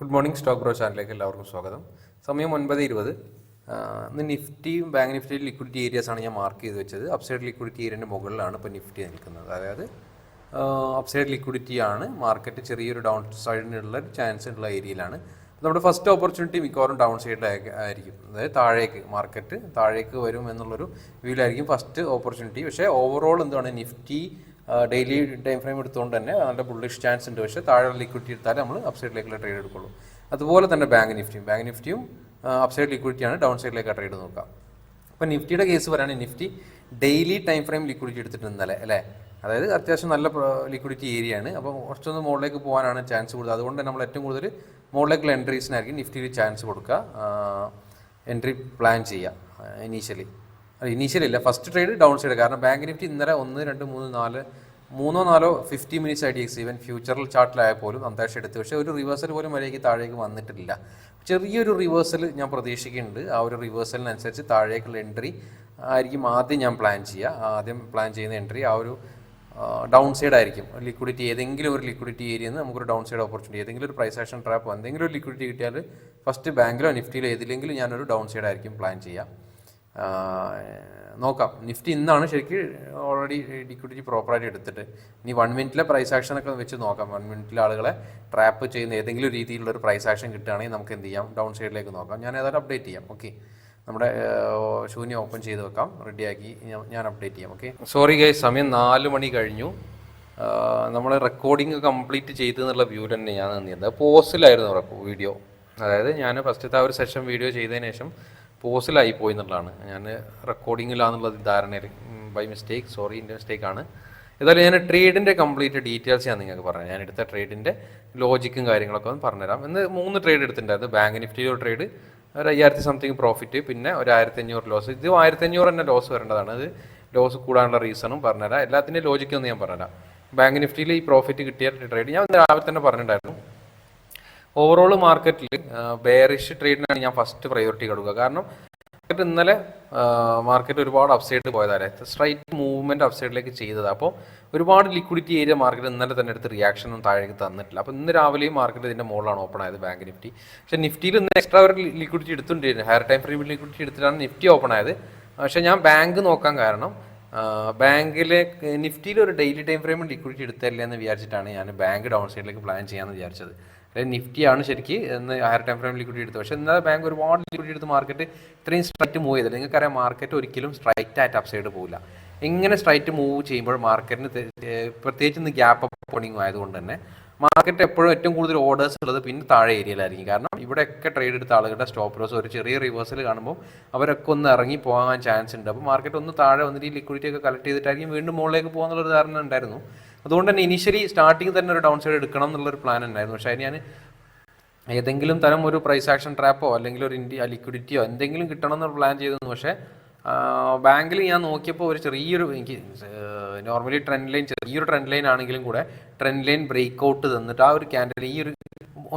Good morning stock bro ചാനലിലേക്ക് എല്ലാവർക്കും സ്വാഗതം. സമയം ഒൻപത് ഇരുപത്. ഇന്ന് നിഫ്റ്റിയും ബാങ്ക് നിഫ്റ്റിയും ലിക്വിഡിറ്റി ഏരിയാസ് ആണ് ഞാൻ മാർക്ക് ചെയ്ത് വെച്ചത്. അപ്സൈഡ് ലിക്വിഡിറ്റി ഏരിയന്റെ മുകളിലാണ് ഇപ്പോൾ നിഫ്റ്റി നിൽക്കുന്നത്. അതായത് അപ്സൈഡ് ലിക്വിഡിറ്റി ആണ് മാർക്കറ്റ് ചെറിയൊരു ഡൗൺ സൈഡിനുള്ള ചാൻസ് ഉള്ള ഏരിയയിലാണ് നമ്മുടെ ഫസ്റ്റ് ഓപ്പർച്യൂണിറ്റി മിക്കവാറും ഡൗൺ സൈഡിലായിരിക്കും ആയിരിക്കും. അതായത് താഴേക്ക് മാർക്കറ്റ് താഴേക്ക് വരും എന്നുള്ളൊരു വ്യൂവിലായിരിക്കും ഫസ്റ്റ് ഓപ്പർച്യൂണിറ്റി പക്ഷേ ഓവറോൾ എന്താണ് നിഫ്റ്റി ഡെയിലി ടൈം ഫ്രെയിം എടുത്തുകൊണ്ട് തന്നെ നല്ല ബുള്ളിഷ് ചാൻസ് ഉണ്ട്. പക്ഷേ താഴെ ലിക്വിഡിറ്റി എടുത്താലേ നമ്മൾ അപ്സൈഡിലേക്കുള്ള ട്രേഡ് എടുക്കുള്ളൂ. അതുപോലെ തന്നെ ബാങ്ക് നിഫ്റ്റിയും ബാങ്ക് നിഫ്റ്റിയും അപ്സൈഡ് ലിക്വിഡിറ്റിയാണ് ഡൗൺ സൈഡിലേക്ക് ട്രേഡ് നോക്കാം അപ്പോൾ നിഫ്റ്റിയുടെ കേസ് പറയുകയാണെങ്കിൽ Nifty daily time frame liquidity എടുത്തിട്ട് ഇന്നലെ അല്ലേ? അതായത് അത്യാവശ്യം നല്ല ലിക്വിഡിറ്റി ഏരിയ ആണ്. അപ്പോൾ കുറച്ചൊന്ന് മുകളിലേക്ക് പോകാനാണ് ചാൻസ് കൂടുതൽ. അതുകൊണ്ട് നമ്മൾ ഏറ്റവും കൂടുതൽ മുകളിലേക്കുള്ള എൻട്രീസിനായിരിക്കും നിഫ്റ്റിയിൽ ചാൻസ് കൊടുക്കുക. എൻട്രി പ്ലാൻ ചെയ്യുക ഇനീഷ്യലി ഇനീഷ്യലി ഇല്ല ഫസ്റ്റ് ട്രേഡ് ഡൗൺ സൈഡ് കാരണം ബാങ്ക് നിഫ്റ്റി ഇന്നലെ ഒന്ന് രണ്ട് മൂന്ന് നാല് മൂന്നോ നാലോ ഫിഫ്റ്റി മിനിറ്റ്സ് ആയിട്ട് എക്സ് ഈവൻ ഫ്യൂച്ചറിൽ ചാർട്ടിലായാൽ പോലും അന്താരാഷ്ട്ര എടുത്ത്. പക്ഷേ ഒരു റിവേഴ്സൽ പോലും വരേക്ക് താഴേക്ക് വന്നിട്ടില്ല. ചെറിയൊരു റിവേഴ്സൽ ഞാൻ പ്രതീക്ഷിക്കുന്നുണ്ട്. ആ ഒരു റിവേഴ്സലിനനുസരിച്ച് താഴേക്കുള്ള എൻട്രി ആയിരിക്കും ആദ്യം ഞാൻ പ്ലാൻ ചെയ്യുക. ആദ്യം പ്ലാൻ ചെയ്യുന്ന എൻട്രി ആ ഒരു ഡൗൺ സൈഡ് ആയിരിക്കും. ലിക്വിഡിറ്റി ഏതെങ്കിലും ഒരു ലിക്വിഡിറ്റി ഏരിയയിൽ നിന്ന് നമുക്കൊരു ഡൗൺ സൈഡ് ഓപ്പർച്യൂണിറ്റി ഏതെങ്കിലും ഒരു പ്രൈസ് ആക്ഷൻ ട്രാപ്പ് എന്തെങ്കിലും ഒരു ലിക്വിഡിറ്റി കിട്ടിയാൽ ഫസ്റ്റ് ബാങ്കിലോ നിഫ്റ്റിയിലോ ഏതിലെങ്കിലും ഞാനൊരു ഡൗൺ സൈഡ് ആയിരിക്കും പ്ലാൻ ചെയ്യുക. നോക്കാം. നിഫ്റ്റി ഇന്നാണ് ശരിക്കും ഓൾറെഡി ലിക്വിഡിറ്റി പ്രോപ്പറായിട്ട് എടുത്തിട്ട്. ഇനി വൺ മിനിറ്റിലെ പ്രൈസ് ആക്ഷനൊക്കെ വെച്ച് നോക്കാം. വൺ മിനിറ്റിലെ ആളുകളെ ട്രാപ്പ് ചെയ്യുന്ന ഏതെങ്കിലും രീതിയിലുള്ള ഒരു പ്രൈസ് ആക്ഷൻ കിട്ടുകയാണെങ്കിൽ നമുക്ക് എന്ത് ചെയ്യാം? ഡൗൺ സൈഡിലേക്ക് നോക്കാം. ഞാൻ ഏതായാലും അപ്ഡേറ്റ് ചെയ്യാം. ഓക്കെ നമ്മുടെ ശൂന്യം ഓപ്പൺ ചെയ്ത് വെക്കാം. റെഡിയാക്കി ഞാൻ അപ്ഡേറ്റ് ചെയ്യാം. ഓക്കെ സോറി ഗൈസ് സമയം നാല് മണി കഴിഞ്ഞു. നമ്മൾ റെക്കോർഡിങ് കംപ്ലീറ്റ് ചെയ്തു എന്നുള്ള വ്യൂ തന്നെ ഞാൻ നിന്നിരുന്നത് പോസ്റ്റിലായിരുന്നു വീഡിയോ അതായത് ഞാൻ ഫസ്റ്റത്തെ ആ ഒരു സെഷൻ വീഡിയോ ചെയ്തതിന് ശേഷം പോസിലായി പോയി എന്നുള്ളതാണ്. ഞാൻ റെക്കോർഡിങ്ങിലാന്നുള്ളത് ധാരണയിൽ ബൈ മിസ്റ്റേക്ക് സോറി എന്റെ മിസ്റ്റേക്കാണ് ഏതായാലും ഞാൻ ട്രേഡിന്റെ കംപ്ലീറ്റ് ഡീറ്റെയിൽസ് ഞാൻ നിങ്ങൾക്ക് പറഞ്ഞു ഞാൻ എടുത്ത ട്രേഡിന്റെ ലോജിക്കും കാര്യങ്ങളൊക്കെ ഒന്ന് പറഞ്ഞുതരാം. ഇന്ന് മൂന്ന് ട്രേഡ് എടുത്തിട്ടുണ്ടായിരുന്നു. ബാങ്ക് നിഫ്റ്റി ഒരു ട്രേഡ് ഒരു അയ്യായിരത്തി സംതിങ് പ്രോഫിറ്റ് പിന്നെ ഒരു ആയിരത്തി അഞ്ഞൂറ് ലോസ് ഇത് ആയിരത്തി അഞ്ഞൂറ് തന്നെ ലോസ് വരേണ്ടതാണ്. അത് ലോസ് കൂടാനുള്ള റീസണും പറഞ്ഞുതരാം. എല്ലാത്തിന്റെയും ലോജിക്കൊന്നും ഞാൻ പറഞ്ഞുതരാം. ബാങ്ക് നിഫ്റ്റിയിൽ ഈ പ്രോഫിറ്റ് കിട്ടിയ ട്രേഡ് ഞാൻ രാവിലെ തന്നെ പറഞ്ഞിട്ടുണ്ടായിരുന്നു. ഓവറോൾ മാർക്കറ്റിൽ ബെയറിഷ് ട്രേഡിനാണ് ഞാൻ ഫസ്റ്റ് പ്രയോറിറ്റി കൊടുക്കുക. കാരണം മാർക്കറ്റ് ഇന്നലെ മാർക്കറ്റ് ഒരുപാട് അപ്സൈഡ് പോയതാലേ സ്ട്രൈറ്റ് മൂവ്മെന്റ് അപ്സൈഡിലേക്ക് ചെയ്തത്. അപ്പോൾ ഒരുപാട് ലിക്വിഡിറ്റി ഏരിയ മാർക്കറ്റ് ഇന്നലെ തന്നെ എടുത്ത് റിയാക്ഷൻ ഒന്നും താഴേക്ക് തന്നിട്ടില്ല. അപ്പോൾ ഇന്ന് രാവിലെയും മാർക്കറ്റ് ഇതിന്റെ മുകളിലാണ് ഓപ്പൺ ആയത് ബാങ്ക് നിഫ്റ്റി പക്ഷേ നിഫ്റ്റിയിൽ ഇന്ന് എക്സ്ട്രാ ഒരു ലിക്വിഡിറ്റി എടുത്തുകൊണ്ടിരുന്നു. ഹയർ ടൈം ഫ്രീ ലിക്വിഡിറ്റി എടുത്തിട്ടാണ് നിഫ്റ്റി ഓപ്പൺ ആയത്. പക്ഷേ ഞാൻ ബാങ്ക് നോക്കാൻ കാരണം ബാങ്കിലെ നിഫ്റ്റിയിൽ ഒരു ഡെയിലി ടൈം ഫ്രെയിം ലിക്വിഡിറ്റി എടുത്തല്ലേ എന്ന് വിചാരിച്ചിട്ടാണ് ഞാൻ ബാങ്ക് ഡൗൺ സൈഡിലേക്ക് പ്ലാൻ ചെയ്യാമെന്ന് വിചാരിച്ചത്. അതായത് നിഫ്റ്റിയാണ് ശരിക്ക് എന്ന് ഹയർ ടൈം ഫ്രെയിം ലിക്വിഡിറ്റി എടുത്തത്. പക്ഷേ എന്നാൽ ബാങ്ക് ഒരുപാട് ലിക്വിഡിറ്റി എടുത്ത് മാർക്കറ്റ് ഇത്രയും സ്ട്രൈറ്റ് മൂവ് ചെയ്തില്ല. നിങ്ങൾക്കറിയാം മാർക്കറ്റ് ഒരിക്കലും സ്ട്രൈറ്റ് ആയിട്ട് അപ്സൈഡ് പോകില്ല ഇങ്ങനെ സ്ട്രൈറ്റ് മൂവ് ചെയ്യുമ്പോൾ മാർക്കറ്റിന് പ്രത്യേകിച്ച് ഇന്ന് ഗ്യാപ്പ് ഓപ്പണിംഗ് ആയതുകൊണ്ട് തന്നെ മാർക്കറ്റ് എപ്പോഴും ഏറ്റവും കൂടുതൽ ഓർഡേഴ്സ് ഉള്ളത് പിന്നെ താഴെ ഏരിയയിലായിരിക്കും കാരണം ഇവിടെയൊക്കെ ട്രേഡ് എടുത്ത ആളുകളുടെ സ്റ്റോപ്പ് ലോസ് ഒരു ചെറിയ റിവേഴ്സൽ കാണുമ്പോൾ അവരൊക്കെ ഒന്ന് ഇറങ്ങി പോകാൻ ചാൻസ് ഉണ്ട്. അപ്പോൾ മാർക്കറ്റ് ഒന്ന് താഴെ വന്നിട്ട് ഈ ലിക്വിഡിറ്റി ഒക്കെ കളക്ട് ചെയ്തിട്ടായിരിക്കും വീണ്ടും മുകളിലേക്ക് പോകാന്നുള്ളൊരു ധാരണ ഉണ്ടായിരുന്നു. അതുകൊണ്ട് തന്നെ ഇനിഷ്യലി സ്റ്റാർട്ടിങ് തന്നെ ഒരു ഡൗൺ സൈഡ് എടുക്കണം എന്നുള്ളൊരു പ്ലാൻ ഉണ്ടായിരുന്നു. പക്ഷേ ഞാൻ ഏതെങ്കിലും തരം ഒരു പ്രൈസ് ആക്ഷൻ ട്രാപ്പോ അല്ലെങ്കിൽ ഒരു ഇന്ത്യ ലിക്വിഡിറ്റിയോ എന്തെങ്കിലും കിട്ടണം എന്ന് പ്ലാൻ ചെയ്തിരുന്നു. പക്ഷേ ബാങ്കിൽ ഞാൻ നോക്കിയപ്പോൾ ഒരു ചെറിയൊരു എനിക്ക് നോർമലി ട്രെൻഡ് ലൈൻ ചെറിയൊരു ട്രെൻഡ് ലൈൻ ആണെങ്കിലും കൂടെ ട്രെൻഡ് ലൈൻ ബ്രേക്ക് ഔട്ട് തന്നിട്ട് ആ ഒരു ക്യാൻഡിൽ ഈ ഒരു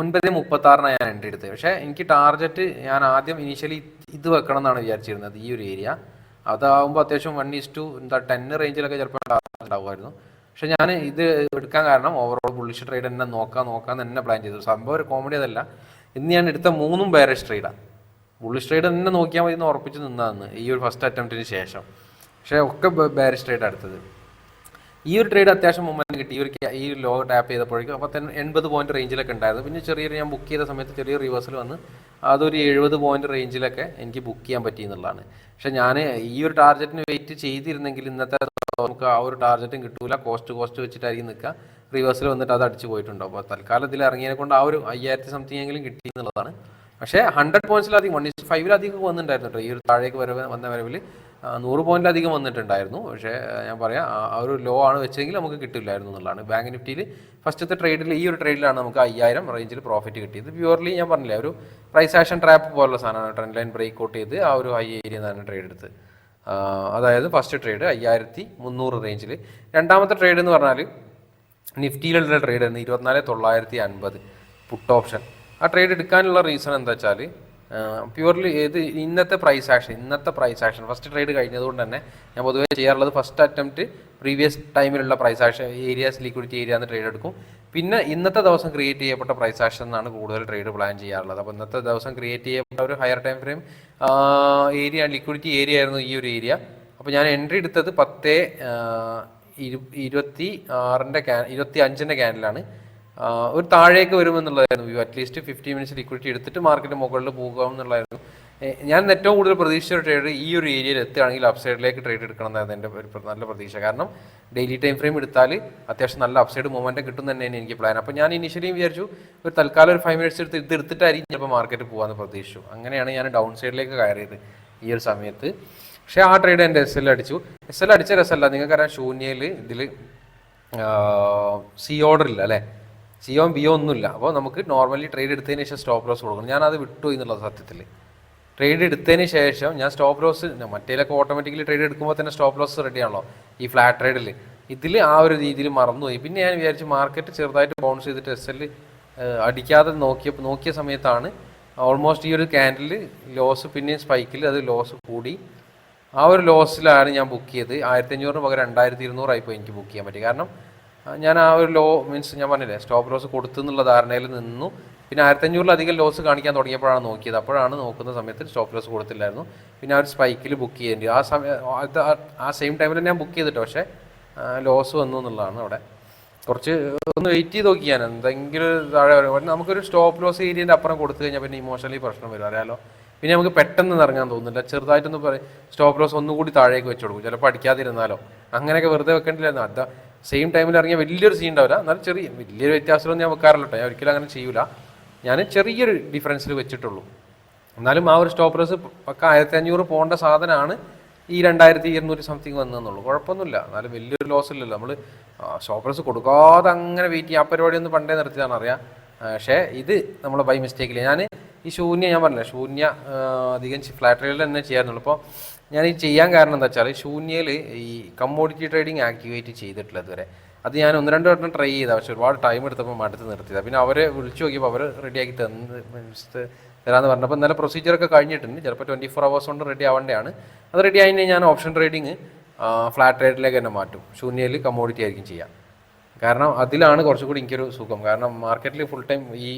ഒൻപത് മുപ്പത്താറിനാണ് ഞാൻ എന്റെ എടുത്തത് പക്ഷേ എനിക്ക് ടാർഗറ്റ് ഞാൻ ആദ്യം ഇനീഷ്യലി ഇത് വെക്കണം എന്നാണ് വിചാരിച്ചിരുന്നത് ഈ ഒരു ഏരിയ അതാവുമ്പോൾ അത്യാവശ്യം വൺ ഈസ് ടു എന്താ ടെൻ റേഞ്ചിലൊക്കെ ചിലപ്പോൾ ഉണ്ടാവുമായിരുന്നു. പക്ഷെ ഞാൻ ഇത് എടുക്കാൻ കാരണം ഓവറോൾ ബുള്ളിഷ് ട്രേഡ് തന്നെ നോക്കാം നോക്കാൻ തന്നെ പ്ലാൻ ചെയ്തു. സംഭവം ഒരു കോമഡി അതല്ല. ഇന്ന് ഞാൻ എടുത്ത മൂന്നും ബേറിഷ് ട്രേഡാണ് ബുള്ളിഷ് സ്ട്രൈഡ് തന്നെ നോക്കിയാൽ മതി എന്ന് ഉറപ്പിച്ച് നിന്നാന്ന് ഈ ഒരു ഫസ്റ്റ് അറ്റംപ്റ്റിന് ശേഷം. പക്ഷേ ഒക്കെ ബാരി സ്ട്രൈഡ് അടുത്തത്. ഈ ഒരു ട്രേഡ് അത്യാവശ്യം മൊമെന്റ് കിട്ടി. ഈ ഒരു ഈ ലോ ടാപ്പ് ചെയ്തപ്പോഴേക്കും അപ്പോൾ തന്നെ എൺപത് പോയിന്റ് റേഞ്ചിലൊക്കെ ഉണ്ടായിരുന്നു. പിന്നെ ചെറിയൊരു ഞാൻ ബുക്ക് ചെയ്ത സമയത്ത് ചെറിയ റിവേഴ്സൽ വന്ന് അതൊരു എഴുപത് പോയിന്റ് റേഞ്ചിലൊക്കെ എനിക്ക് ബുക്ക് ചെയ്യാൻ പറ്റി എന്നുള്ളതാണ്. പക്ഷേ ഞാൻ ഈ ഒരു ടാർഗറ്റിന് വെയിറ്റ് ചെയ്തിരുന്നെങ്കിൽ ഇന്നത്തെ നമുക്ക് ആ ഒരു ടാർഗറ്റും കിട്ടൂല. കോസ്റ്റ് കോസ്റ്റ് വെച്ചിട്ടായിരിക്കും നിൽക്കുക റിവേഴ്സൽ വന്നിട്ട് അത് അടിച്ചു പോയിട്ടുണ്ടോ. അപ്പോൾ തൽക്കാലത്തിൽ ഇറങ്ങിയതിനെ കൊണ്ട് ആ ഒരു അയ്യായിരത്തി സംതിങ് എങ്കിലും കിട്ടി എന്നുള്ളതാണ്. പക്ഷേ ഹൺഡ്രഡ് പോയിന്റ്സിലധികം വൺ ഇസ്റ്റ് ഫൈവിലധികം വന്നിട്ടുണ്ടായിരുന്നു കേട്ടോ ഈ ഒരു താഴേക്ക് വരവ് വന്ന വരവിൽ നൂറ് പോയിന്റിലധികം വന്നിട്ടുണ്ടായിരുന്നു. പക്ഷേ ഞാൻ പറയാം ആ ഒരു ലോ ആണ് വെച്ചെങ്കിൽ നമുക്ക് കിട്ടില്ലായിരുന്നു എന്നുള്ളതാണ്. ബാങ്ക് നിഫ്റ്റിയിൽ ഫസ്റ്റത്തെ ട്രേഡിൽ ഈ ഒരു ട്രേഡിലാണ് നമുക്ക് അയ്യായിരം റേഞ്ചിൽ പ്രോഫിറ്റ് കിട്ടിയത്. പ്യുവർലി ഞാൻ പറഞ്ഞില്ല ഒരു പ്രൈസ് ആക്ഷൻ ട്രാപ്പ് പോലുള്ള സാധനമാണ് ട്രെൻഡ് ലൈൻ ബ്രേക്ക് ഔട്ട് ചെയ്ത് ആ ഒരു ഹൈ ഏരിയ തന്നെ ട്രേഡ് എടുത്ത് അതായത് ഫസ്റ്റ് ട്രേഡ് അയ്യായിരത്തി മുന്നൂറ് റേഞ്ചിൽ രണ്ടാമത്തെ ട്രേഡ് എന്ന് പറഞ്ഞാൽ നിഫ്റ്റിയിലുള്ള ട്രേഡ് ആയിരുന്നു ഇരുപത്തിനാല് തൊള്ളായിരത്തി അൻപത് പുട്ട് ഓപ്ഷൻ ആ ട്രേഡ് എടുക്കാനുള്ള റീസൺ എന്താ വെച്ചാൽ പ്യുവർലി ഏത് ഇന്നത്തെ പ്രൈസ് ആക്ഷൻ ഇന്നത്തെ പ്രൈസ് ആക്ഷൻ ഫസ്റ്റ് ട്രേഡ് കഴിഞ്ഞതുകൊണ്ട് തന്നെ ഞാൻ പൊതുവേ ചെയ്യാറുള്ളത് first attempt previous ടൈമിലുള്ള price action areas liquidity area എന്ന് ട്രേഡ് എടുക്കും. പിന്നെ ഇന്നത്തെ ദിവസം ക്രിയേറ്റ് ചെയ്യപ്പെട്ട പ്രൈസ് ആക്ഷൻ എന്നാണ് കൂടുതൽ ട്രേഡ് പ്ലാൻ ചെയ്യാറുള്ളത്. അപ്പോൾ ഇന്നത്തെ ദിവസം ക്രിയേറ്റ് ചെയ്യപ്പെട്ട ഒരു higher time frame area liquidity area ആയിരുന്നു ഈ ഒരു ഏരിയ അപ്പോൾ ഞാൻ എൻട്രി എടുത്തത് പത്ത് ഇരു ഇരുപത്തി ആറിന്റെ ക്യാൻ ഇരുപത്തി അഞ്ചിന്റെ ക്യാനിലാണ് ഒരു താഴേക്ക് വരുമെന്നുള്ളതായിരുന്നു at least fifty minutes liquidity എടുത്തിട്ട് മാർക്കറ്റ് മുകളിൽ പോകാം എന്നുള്ളതായിരുന്നു. ഞാൻ ഏറ്റവും കൂടുതൽ പ്രതീക്ഷിച്ച ട്രേഡ് ഈ ഒരു ഏരിയയിൽ എത്തുകയാണെങ്കിൽ അപ്സൈഡിലേക്ക് ട്രേഡ് എടുക്കണം എന്നായിരുന്നു എന്റെ ഒരു നല്ല പ്രതീക്ഷ. കാരണം ഡെയിലി ടൈം ഫ്രെയിം എടുത്താൽ അത്യാവശ്യം നല്ല അപ്സൈഡ് മൂവ്മെന്റ് കിട്ടും തന്നെയാണ് എനിക്ക് പ്ലാൻ അപ്പോൾ ഞാൻ ഇനിഷ്യലി വിചാരിച്ചു ഒരു തൽക്കാലം ഒരു ഫൈവ് മിനിറ്റ്സ് എടുത്ത് ഇത് എടുത്തിട്ടായിരിക്കും ചിലപ്പോൾ മാർക്കറ്റ് പോകാമെന്ന് പ്രതീക്ഷിച്ചു. അങ്ങനെയാണ് ഞാൻ ഡൗൺ സൈഡിലേക്ക് കയറിയത് ഈ ഒരു സമയത്ത്. പക്ഷേ ആ ട്രേഡ് എന്റെ എസ് എൽ അടിച്ചു. എസ് എൽ അടിച്ച രസമല്ല. നിങ്ങൾക്കറിയാം ശൂന്യയിൽ ഇതിൽ സി ഓർഡർ ഇല്ല അല്ലേ? സിയോ ബിയോ ഒന്നുമില്ല. അപ്പോൾ നമുക്ക് നോർമലി ട്രേഡ് എടുത്തതിന് ശേഷം സ്റ്റോപ്പ് ലോസ് കൊടുക്കണം. ഞാനത് വിട്ടു എന്നുള്ളത് സത്യത്തിൽ ട്രേഡ് എടുത്തതിന് ശേഷം ഞാൻ സ്റ്റോപ്പ് ലോസ് മറ്റേലൊക്കെ ഓട്ടോമാറ്റിക്കലി ട്രേഡ് എടുക്കുമ്പോൾ തന്നെ സ്റ്റോപ്പ് ലോസ് റെഡി ആണല്ലോ ഈ ഫ്ലാറ്റ് ട്രേഡിൽ ഇതിൽ ആ ഒരു രീതിയിൽ മറന്നുപോയി. പിന്നെ ഞാൻ വിചാരിച്ചു മാർക്കറ്റ് ചെറുതായിട്ട് ബൗൺസ് ചെയ്തിട്ട് എസ് എൽ അടിക്കാതെ നോക്കിയ നോക്കിയ സമയത്താണ് ഓൾമോസ്റ്റ് ഈ ഒരു ക്യാൻഡിൽ ലോസ് പിന്നെയും സ്പൈക്കിൽ അത് ലോസ് കൂടി. ആ ഒരു ലോസിലാണ് ഞാൻ ബുക്ക് ചെയ്ത്. ആയിരത്തി അഞ്ഞൂറിന് പകരം രണ്ടായിരത്തി ഇരുന്നൂറായിപ്പോൾ എനിക്ക് ബുക്ക് ചെയ്യാൻ പറ്റി. കാരണം ഞാൻ ആ ഒരു ലോ മീൻസ് ഞാൻ പറഞ്ഞില്ലേ സ്റ്റോപ്പ് ലോസ് കൊടുത്തു എന്നുള്ള ധാരണയിൽ നിന്നു. പിന്നെ ആയിരത്തി അഞ്ഞൂറിലധികം ലോസ് കാണിക്കാൻ തുടങ്ങിയപ്പോഴാണ് നോക്കിയത്. അപ്പോഴാണ് നോക്കുന്ന സമയത്ത് സ്റ്റോപ്പ് ലോസ് കൊടുത്തില്ലായിരുന്നു. പിന്നെ ആ ഒരു സ്പൈക്കിൽ ബുക്ക് ചെയ്യേണ്ടി ആ സമയം ആ- സെയിം ടൈമിൽ ഞാൻ ബുക്ക് ചെയ്തിട്ട് പക്ഷേ ലോസ് വന്നു എന്നുള്ളതാണ് അവിടെ. കുറച്ച് ഒന്ന് വെയിറ്റ് ചെയ്ത് നോക്കി ഞാൻ. എന്തെങ്കിലും താഴെ വരും. നമുക്കൊരു സ്റ്റോപ്പ് ലോസ് ഏരിയന്റെ അപ്പുറം കൊടുത്തു കഴിഞ്ഞാൽ പിന്നെ ഇമോഷണലി പ്രശ്നം വരും. അറിയാലോ? പിന്നെ നമുക്ക് പെട്ടെന്ന് ഇറങ്ങാൻ തോന്നുന്നില്ല. ചെറുതായിട്ടൊന്ന് പറയും സ്റ്റോപ്പ് ലോസ് ഒന്നുകൂടി താഴേക്ക് വെച്ചു കൊടുക്കും. ചിലപ്പോൾ അടിക്കാതിരുന്നാലോ? അങ്ങനെയൊക്കെ വെറുതെ വെക്കേണ്ടില്ലായിരുന്നു. അതാ സെയിം ടൈമിൽ ഇറങ്ങിയ വലിയൊരു സീൻ ഉണ്ടാവില്ല. എന്നാലും ചെറിയ വലിയൊരു വ്യത്യാസമൊന്നും ഞാൻ വെക്കാറില്ല ഞാൻ ഒരിക്കലും അങ്ങനെ ചെയ്യൂല. ഞാൻ ചെറിയൊരു ഡിഫറൻസിൽ വെച്ചിട്ടുള്ളൂ. എന്നാലും ആ ഒരു സ്റ്റോപ്പ് ലോസ് പക്ക ആയിരത്തി അഞ്ഞൂറ് പോകേണ്ട സാധനമാണ് ഈ രണ്ടായിരത്തി ഇരുന്നൂറ്റി സംതിങ് വന്നതെന്നുള്ളൂ. കുഴപ്പമൊന്നുമില്ല. എന്നാലും വലിയൊരു ലോസ് ഇല്ലല്ലോ. നമ്മൾ സ്റ്റോപ്പ് ലോസ് കൊടുക്കാതെ അങ്ങനെ വെയിറ്റ് ചെയ്യും. ആ പരിപാടി ഒന്ന് പണ്ടേ നിർത്തിയതാണ് അറിയാം. പക്ഷേ ഇത് നമ്മൾ ബൈ മിസ്റ്റേക്കിൽ ഞാൻ ഈ ശൂന്യ ഞാൻ പറഞ്ഞില്ല ശൂന്യ അധികം ഫ്ലാറ്റ് ട്രേഡിൽ തന്നെ ചെയ്യാറുള്ളൂ. അപ്പോൾ ഞാൻ ഈ ചെയ്യാൻ കാരണം എന്താ വെച്ചാൽ ശൂന്യയിൽ ഈ കമ്മോഡിറ്റി ട്രേഡിംഗ് ആക്ടിവേറ്റ് ചെയ്തിട്ടില്ല ഇതുവരെ അത് ഞാൻ ഒന്ന് രണ്ട് വട്ടം ട്രൈ ചെയ്താൽ പക്ഷേ ഒരുപാട് ടൈം എടുത്തപ്പോൾ മടുത്ത് നിർത്തിയതാണ് പിന്നെ അവരെ വിളിച്ചു നോക്കിയപ്പോൾ അവർ റെഡിയാക്കി തന്ന് തരാമെന്ന് പറഞ്ഞപ്പോൾ ഇന്നലെ പ്രൊസീജിയറൊക്കെ കഴിഞ്ഞിട്ടുണ്ട്. ചിലപ്പോൾ ട്വന്റി ഫോർ അവേഴ്സ് കൊണ്ട് റെഡി ആവേണ്ടതാണ് അത് റെഡി ആയി ഞാൻ ഓപ്ഷൻ ട്രേഡിങ് ഫ്ലാറ്റ് റേറ്റിലേക്ക് തന്നെ മാറ്റും. ശൂന്യയിൽ കമ്മോഡിറ്റി ആയിരിക്കും ചെയ്യാം. കാരണം അതിലാണ് കുറച്ചുകൂടി എനിക്കൊരു സുഖം. കാരണം മാർക്കറ്റിൽ ഫുൾ ടൈം ഈ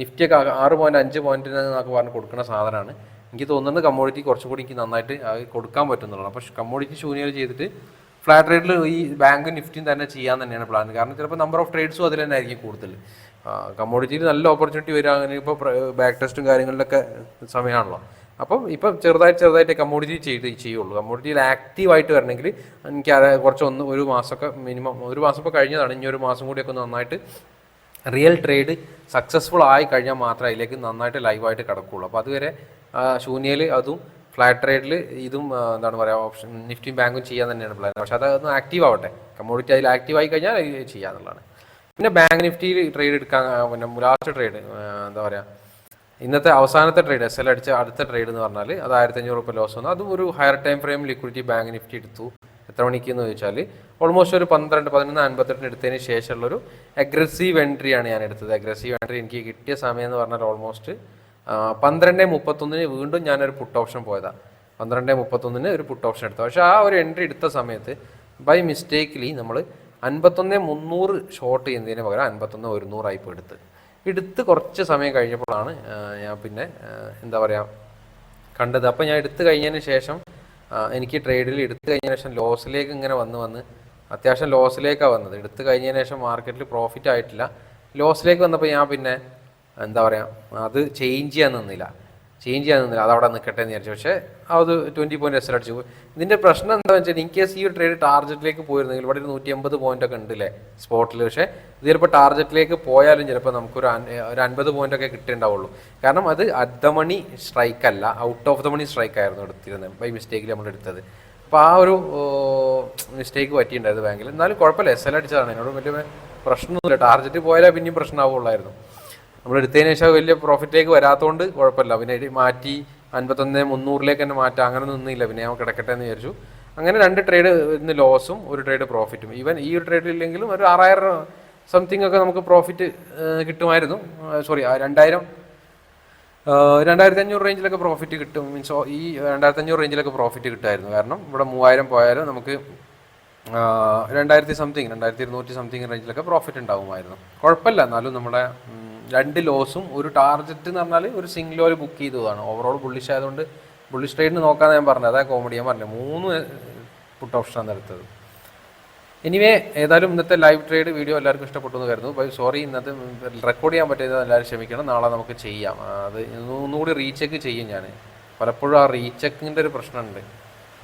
നിഫ്റ്റിയൊക്കെ ആറ് പോയിന്റ് അഞ്ച് പോയിന്റിന് എന്നൊക്കെ പറഞ്ഞ് കൊടുക്കുന്ന സാധനമാണ് എനിക്ക് തോന്നുന്നത് കമ്മോഡിറ്റി കുറച്ചും കൂടി എനിക്ക് നന്നായിട്ട് കൊടുക്കാൻ പറ്റുന്നുള്ളൂ അപ്പോൾ കമ്മോഡിറ്റി ശൂന്യയിൽ ചെയ്തിട്ട് ഫ്ലാറ്റ് റേറ്റിൽ ഈ ബാങ്ക് നിഫ്റ്റിയും തന്നെ ചെയ്യാൻ തന്നെയാണ് പ്ലാൻ കാരണം ചിലപ്പോൾ നമ്പർ ഓഫ് ട്രേഡ്സും അതിൽ തന്നെ ആയിരിക്കും കൂടുതൽ. കമ്മോഡിറ്റിയിൽ നല്ല ഓപ്പർച്യൂണിറ്റി വരിക അങ്ങനെ ഇപ്പോൾ ബാക്ക് ടെസ്റ്റും കാര്യങ്ങളിലൊക്കെ സമയമാണല്ലോ അപ്പം ഇപ്പം ചെറുതായിട്ട് ചെറുതായിട്ട് കമ്മോഡിറ്റി ചെയ്ത് ചെയ്യുള്ളൂ. കമ്മോഡിറ്റിയിൽ ആക്റ്റീവായിട്ട് വരണമെങ്കിൽ എനിക്ക് കുറച്ച് ഒന്ന് ഒരു മാസമൊക്കെ മിനിമം ഒരു മാസം ഇപ്പോൾ കഴിഞ്ഞതാണ്. ഇനി ഒരു മാസം കൂടിയൊക്കെ നന്നായിട്ട് റിയൽ ട്രേഡ് സക്സസ്ഫുൾ ആയി കഴിഞ്ഞാൽ മാത്രമേ അതിലേക്ക് നന്നായിട്ട് ലൈവായിട്ട് കിടക്കുകയുള്ളൂ. അപ്പോൾ അതുവരെ ശൂന്യയിൽ അതും ഫ്ലാറ്റ് ട്രേഡിൽ ഇതും എന്താണ് പറയുക ഓപ്ഷൻ നിഫ്റ്റിയും ബാങ്കും ചെയ്യാൻ തന്നെയാണ് പ്ലാൻ പക്ഷേ അതൊന്ന് ആക്റ്റീവ് ആവട്ടെ. കമ്മോഡിറ്റി അതിൽ ആക്റ്റീവ് ആയി കഴിഞ്ഞാൽ ചെയ്യാന്നുള്ളതാണ് പിന്നെ ബാങ്ക് നിഫ്റ്റിയിൽ ട്രേഡ് എടുക്കാൻ പിന്നെ ലാസ്റ്റ് ട്രേഡ് എന്താ പറയുക ഇന്നത്തെ അവസാനത്തെ ട്രേഡ് എസ് എൽ അടിച്ച അടുത്ത ട്രേഡ് എന്ന് പറഞ്ഞാൽ അത് ആയിരത്തി അഞ്ഞൂറ് രൂപ ലോസ് വന്നു. അതും ഒരു higher time frame liquidity bank Nifty എടുത്തു. എത്ര മണിക്ക് എന്ന് ചോദിച്ചാൽ ഓൾമോസ്റ്റ് ഒരു പന്ത്രണ്ട് പതിനൊന്ന് അൻപത്തെട്ടിന് എടുത്തതിന് ശേഷമുള്ളൊരു അഗ്രസീവ് എൻട്രിയാണ് ഞാൻ എടുത്തത്. അഗ്രസീവ് എൻട്രി എനിക്ക് കിട്ടിയ സമയം എന്ന് പറഞ്ഞാൽ ഓൾമോസ്റ്റ് പന്ത്രണ്ട് മുപ്പത്തൊന്നിന് വീണ്ടും ഞാനൊരു പുട്ട് ഓപ്ഷൻ പോയതാണ് പന്ത്രണ്ട് മുപ്പത്തൊന്നിന് ഒരു പുട്ട് ഓപ്ഷൻ എടുത്തു പക്ഷേ ആ ഒരു എൻട്രി എടുത്ത സമയത്ത് ബൈ മിസ്റ്റേക്കിലി നമ്മൾ അൻപത്തൊന്ന് മുന്നൂറ് ഷോർട്ട് ചെയ്യുന്നതിന് പകരം അൻപത്തൊന്ന് ഒരുന്നൂറായി ഇപ്പോൾ എടുത്ത്. എടുത്ത് കുറച്ച് സമയം കഴിഞ്ഞപ്പോഴാണ് ഞാൻ പിന്നെ എന്താ പറയുക കണ്ടത്. അപ്പോൾ ഞാൻ എടുത്തു കഴിഞ്ഞതിന് ശേഷം എനിക്ക് ട്രേഡിൽ എടുത്തു കഴിഞ്ഞതിന് ശേഷം ലോസിലേക്ക് ഇങ്ങനെ വന്ന് വന്ന് അത്യാവശ്യം ലോസിലേക്കാണ് വന്നത്. എടുത്തു കഴിഞ്ഞതിന് ശേഷം മാർക്കറ്റിൽ പ്രോഫിറ്റ് ആയിട്ടില്ല. ലോസിലേക്ക് വന്നപ്പോൾ ഞാൻ പിന്നെ എന്താ പറയുക അത് ചേഞ്ച് ചെയ്യാൻ നിന്നില്ല. ചേഞ്ച് ചെയ്യാൻ നിന്നില്ല. അതവിടെ നിൽക്കട്ടെ എന്ന് വിചാരിച്ചു. പക്ഷേ അത് ട്വന്റി പോയിന്റ് എസ് അടിച്ചു. ഇതിന്റെ പ്രശ്നം എന്താണെന്ന് വെച്ചാൽ ഇൻ കേസ് ഈ ഒരു ട്രേഡ് ടാർജറ്റിലേക്ക് പോയിരുന്നെങ്കിൽ ഇവിടെ ഒരു നൂറ്റി അമ്പത് പോയിന്റ് ഒക്കെ ഉണ്ടല്ലേ സ്പോട്ടിൽ പക്ഷേ ഇത് ചിലപ്പോൾ ടാർജറ്റിലേക്ക് പോയാലും ചിലപ്പോൾ നമുക്കൊരു ഒരു അൻപത് പോയിന്റ് ഒക്കെ കിട്ടേണ്ടാവുള്ളൂ. കാരണം അത് അറ്റ് ദ മണി സ്ട്രൈക്ക് അല്ല out of the money strike ആയിരുന്നു എടുത്തിരുന്നത് ബൈ മിസ്റ്റേക്കിൽ നമ്മൾ എടുത്തത്. അപ്പോൾ ആ ഒരു മിസ്റ്റേക്ക് പറ്റിയിട്ടുണ്ടായിരുന്നു ബാങ്കിൽ എന്നാലും കുഴപ്പമില്ല എസ് എൽ അടിച്ചതാണ്. എന്നോട് വലിയ പ്രശ്നമൊന്നുമില്ല. ടാർജറ്റ് പോയാലേ പിന്നെയും പ്രശ്നമാവുള്ളായിരുന്നു നമ്മൾ എടുത്തതിന് ശേഷം വലിയ പ്രോഫിറ്റിലേക്ക് വരാത്തതുകൊണ്ട് കുഴപ്പമില്ല. പിന്നെ മാറ്റി അൻപത്തൊന്ന് മുന്നൂറിലേക്ക് തന്നെ മാറ്റാം. അങ്ങനെ നിന്നില്ല. പിന്നെ ഞാൻ കിടക്കട്ടെ എന്ന് വിചാരിച്ചു. അങ്ങനെ രണ്ട് ട്രേഡ് ഇന്ന് ലോസും ഒരു ട്രേഡ് പ്രോഫിറ്റും ഈവൻ ഈ ഒരു ട്രേഡിൽ ഇല്ലെങ്കിലും ഒരു ആറായിരം സംതിങ് ഒക്കെ നമുക്ക് പ്രോഫിറ്റ് കിട്ടുമായിരുന്നു. സോറി രണ്ടായിരം രണ്ടായിരത്തി അഞ്ഞൂറ് റേഞ്ചിലൊക്കെ പ്രോഫിറ്റ് കിട്ടും. മീൻസ് ഈ രണ്ടായിരത്തി അഞ്ഞൂറ് റേഞ്ചിലൊക്കെ പ്രോഫിറ്റ് കിട്ടുമായിരുന്നു കാരണം ഇവിടെ മൂവായിരം പോയാലും നമുക്ക് രണ്ടായിരത്തി സംതിങ് രണ്ടായിരത്തി ഇരുന്നൂറ്റി സംതിങ് റേഞ്ചിലൊക്കെ പ്രോഫിറ്റ് ഉണ്ടാകുമായിരുന്നു കുഴപ്പമില്ല. എന്നാലും നമ്മുടെ രണ്ട് ലോസും ഒരു ടാർജറ്റ് എന്ന് പറഞ്ഞാൽ ഒരു സിംഗിൾ ഒരു ബുക്ക് ചെയ്തതാണ് ഓവറോൾ ബുള്ളിഷ് ആയതുകൊണ്ട് ബുള്ളിഷ് ട്രേഡിന് നോക്കാൻ ഞാൻ പറഞ്ഞത്. അതാ കോമഡി ഞാൻ പറഞ്ഞത്. മൂന്ന് പുട്ട് ഓപ്ഷൻ ആണ് എടുത്തത്. എനിവേ ഏതായാലും ഇന്നത്തെ ലൈവ് ട്രേഡ് വീഡിയോ എല്ലാവർക്കും ഇഷ്ടപ്പെട്ടു എന്ന് കരുതുന്നു. സോറി ഇന്നത്തെ റെക്കോർഡ് ചെയ്യാൻ പറ്റിയത് എല്ലാവരും ക്ഷമിക്കണം. നാളെ നമുക്ക് ചെയ്യാം. അത് ഒന്നുകൂടി റീചെക്ക് ചെയ്യും ഞാൻ പലപ്പോഴും ആ റീചെക്കിന്റെ ഒരു പ്രശ്നമുണ്ട്.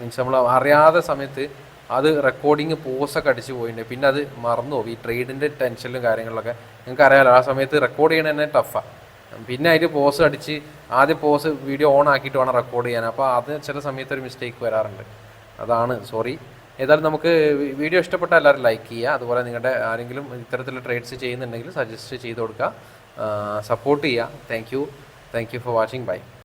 മീൻസ് നമ്മൾ അറിയാതെ സമയത്ത് അത് റെക്കോർഡിങ് പോസൊക്കെ അടിച്ച് പോയിട്ടുണ്ട്. പിന്നെ അത് മറന്നു പോകും ഈ ട്രേഡിന്റെ ടെൻഷനിലും കാര്യങ്ങളിലൊക്കെ നിങ്ങൾക്ക് അറിയാലോ ആ സമയത്ത് റെക്കോർഡ് ചെയ്യണത് തന്നെ ടഫാണ് പിന്നെ അതിൽ പോസ് അടിച്ച് ആദ്യം പോസ് വീഡിയോ ഓൺ ആക്കിയിട്ട് വേണം റെക്കോർഡ് ചെയ്യാൻ. അപ്പോൾ അത് ചില സമയത്ത് ഒരു മിസ്റ്റേക്ക് വരാറുണ്ട്. അതാണ് സോറി ഏതായാലും നമുക്ക് വീഡിയോ ഇഷ്ടപ്പെട്ട എല്ലാവരും ലൈക്ക് ചെയ്യുക. അതുപോലെ നിങ്ങളുടെ ആരെങ്കിലും ഇത്തരത്തിലുള്ള ട്രേഡ്സ് ചെയ്യുന്നുണ്ടെങ്കിൽ സജസ്റ്റ് ചെയ്ത് കൊടുക്കുക. സപ്പോർട്ട് ചെയ്യുക. Thank you thank you for watching bye